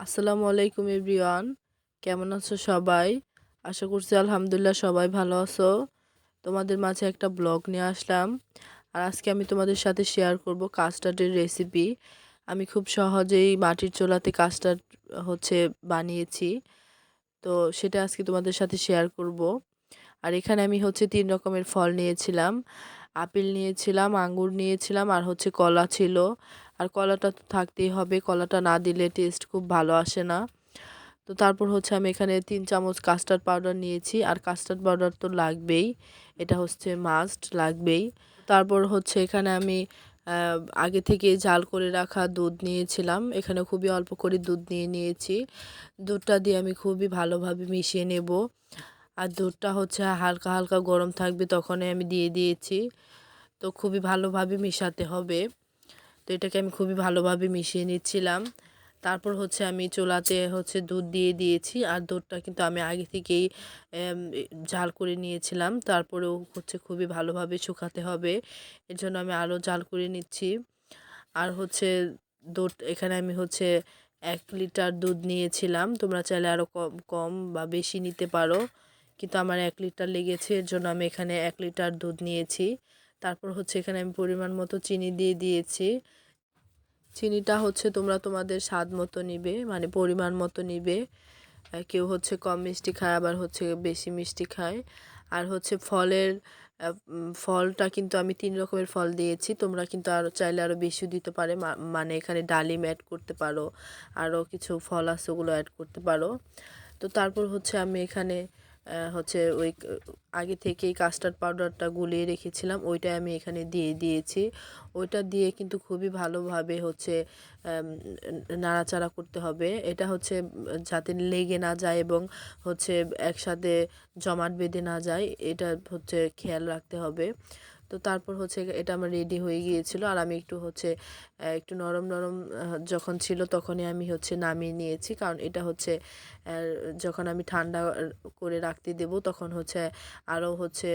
আসসালামু আলাইকুম এভরিওয়ান। কেমন আছো সবাই? আশা করছি আলহামদুলিল্লাহ সবাই ভালো আছো। তোমাদের মাঝে একটা ব্লগ নিয়ে আসলাম। আর আজকে আমি তোমাদের সাথে শেয়ার করব কাস্টার্ডের রেসিপি আমি খুব সহজেই মাটির চোলাতে কাস্টার্ড হচ্ছে, বানিয়েছি। তো সেটা আজকে তোমাদের সাথে শেয়ার করব। আর এখানে আমি, হচ্ছে, তিন রকমের ফল নিয়েছিলাম। আপেল নিয়েছিলাম, আঙ্গুর নিয়েছিলাম আর হচ্ছে কলা ছিল। আর কলাটা তো থাকতেই হবে, কলাটা না দিলে টেস্ট খুব ভালো আসে না। তো তারপর হচ্ছে আমি এখানে তিন চামচ কাস্টার্ড পাউডার নিয়েছি আর কাস্টার্ড পাউডার তো লাগবেই, এটা হচ্ছে মাস্ট লাগবেই। তারপর হচ্ছে এখানে আমি আগে থেকে জাল করে রাখা দুধ নিয়েছিলাম, এখানে খুবই অল্প করে দুধ নিয়ে নিয়েছি। দুধটা দিয়ে আমি খুবই ভালোভাবে মিশিয়ে নেব। আর দুধটা হচ্ছে হালকা হালকা গরম থাকবে তখনই আমি দিয়ে দিয়েছি। তো খুবই ভালোভাবে মেশাতে হবে। তো এটাকে আমি খুবই ভালোভাবে মিশিয়ে নিচ্ছিলাম। তারপর হচ্ছে আমি চোলাতে হচ্ছে দুধ দিয়ে দিয়েছি আর দুধটা কিন্তু আমি আগে থেকেই জাল করে নিয়েছিলাম। তারপরেও হচ্ছে খুবই ভালোভাবে শুকাতে হবে। এর জন্য আমি আরও জাল করে নিচ্ছি। আর হচ্ছে দুধ, এখানে আমি হচ্ছে এক লিটার দুধ নিয়েছিলাম। তোমরা চাইলে আরও কম কম বা বেশি নিতে পারো। কিন্তু আমার এক লিটার লেগেছে, এর জন্য আমি এখানে এক লিটার দুধ নিয়েছি। তারপর হচ্ছে এখানে আমি পরিমাণ মতো চিনি দিয়ে দিয়েছি। চিনিটা হচ্ছে তোমরা তোমাদের স্বাদ মতো নিবে মানে পরিমাণ মতো নিবে। কেউ হচ্ছে কম মিষ্টি খায়, আবার হচ্ছে বেশি মিষ্টি খায়। আর হচ্ছে ফলের ফলটা কিন্তু আমি তিন রকমের ফল দিয়েছি। তোমরা কিন্তু আরও চাইলে আরও বেশিও দিতে পারে মানে এখানে ডালিম অ্যাড করতে পারো। আরও কিছু ফল আছে ওগুলো অ্যাড করতে পারো। তো তারপর হচ্ছে আমি এখানে হচ্ছে ওই আগে থেকেই কাস্টার্ড পাউডারটা গুলিয়ে রেখেছিলাম ওইটা আমি এখানে দিয়ে দিয়েছি। ওইটা দিয়ে কিন্তু খুবই ভালোভাবে হচ্ছে নাড়াচাড়া করতে হবে। এটা হচ্ছে, যাতে লেগে না যায় এবং হচ্ছে একসাথে জমাট বেঁধে না যায়, এটা হচ্ছে খেয়াল রাখতে হবে। তো তারপর হচ্ছে এটা আমার রেডি হয়ে গিয়েছিল। আর আমি একটু হচ্ছে একটু নরম নরম যখন ছিল তখনই আমি হচ্ছে নামিয়ে নিয়েছি। কারণ এটা হচ্ছে যখন আমি ঠান্ডা করে রাখতে দেব তখন হচ্ছে আরও হচ্ছে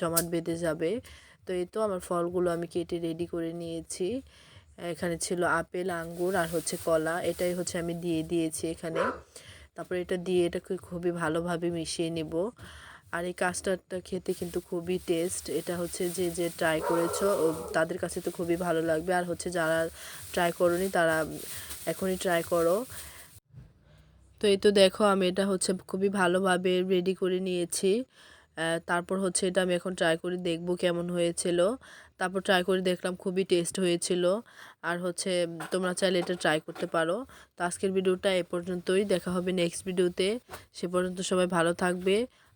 জমাট বেঁধে যাবে। তো এই তো আমার ফলগুলো আমি কেটে রেডি করে নিয়েছি। এখানে ছিল আপেল, আঙ্গুর আর হচ্ছে কলা। এটাই হচ্ছে আমি দিয়ে দিয়েছি এখানে। তারপর এটা দিয়ে এটাকে খুবই ভালোভাবে মিশিয়ে নেব। আর এই কাস্টার্ডটা খেতে কিন্তু খুবই টেস্ট এটা হচ্ছে যে যে ট্রাই করেছ তাদের কাছে তো খুবই ভালো লাগবে। আর হচ্ছে যারা ট্রাই করনি, তারা এখনই ট্রাই করো। তো এই তো দেখো, আমি এটা হচ্ছে খুবই ভালোভাবে রেডি করে নিয়েছি। তারপর হচ্ছে এটা আমি এখন ট্রাই করে দেখব কেমন হয়েছিল। তারপর ট্রাই করে দেখলাম খুবই টেস্ট হয়েছিল। আর হচ্ছে তোমরা চাইলে এটা ট্রাই করতে পারো। তো আজকের ভিডিওটা এ পর্যন্তই, দেখা হবে নেক্সট ভিডিওতে সে পর্যন্ত সবাই ভালো থাকবে।